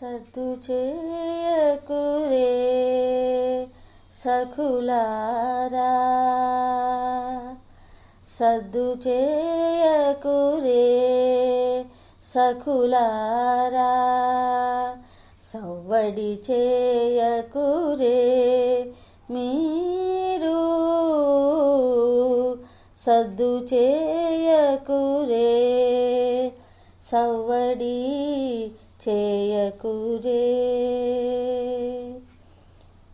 సద్దు చేయకురే సఖులారా సద్దు చేయకురే సఖులారా సవ్వడి చేయకురే మీరు సద్దు చేయకురే. సవ్వడి చేయకురే.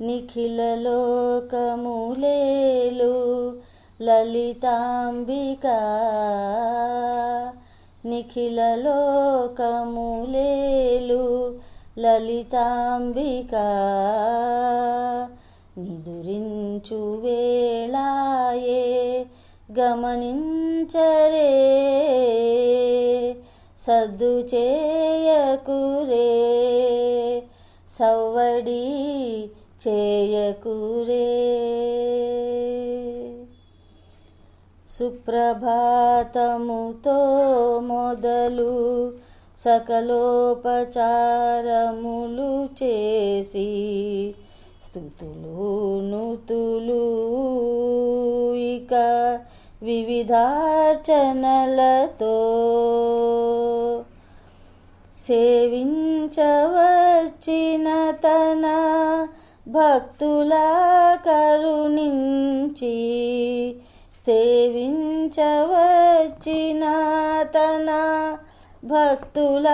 నిఖిలలోకములేలు లలితాంబిక. నిఖిలలోకములేలు లలితాంబిక. నిదురించు వేళాయే గమనించరే. సద్దు చేయకురే సవ్వడి చేయకురే. సుప్రభాతముతో మొదలు సకలోపచారములు చేసి స్థుతులు నుతులు ఇక వివిధార్చనలతో సేవించవచ్చిన తన భక్తుల కరుణించి సేవించవచ్చిన తన భక్తుల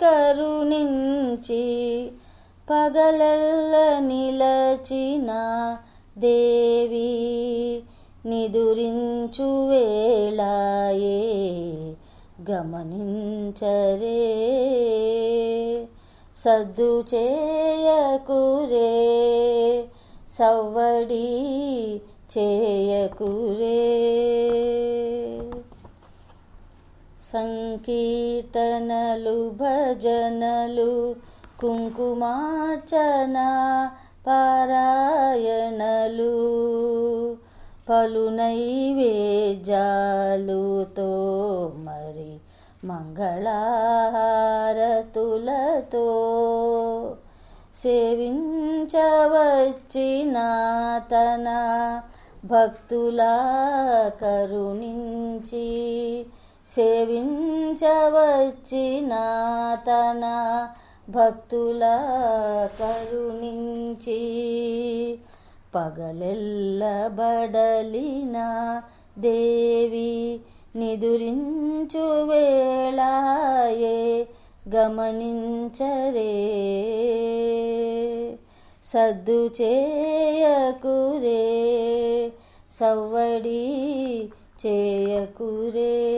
కరుణించి పగలల్ల నిలచిన దేవి నిదురించు వేళాయే గమనించరే. సద్దు చేయకురే సవ్వడి చేయకురే. సంకీర్తనలు భజనలు కుంకుమార్చన పారాయణలు పలు నైవేద్యాలుతో మరి మంగళహారతులతో సేవించవచ్చిన తన భక్తుల కరుణించి సేవించవచ్చిన తన భక్తుల కరుణించి పగలెల్లబడలిన దేవి నిదురించు వేళాయే గమనించరే. సద్దు చేయకురే సవ్వడి చేయకురే.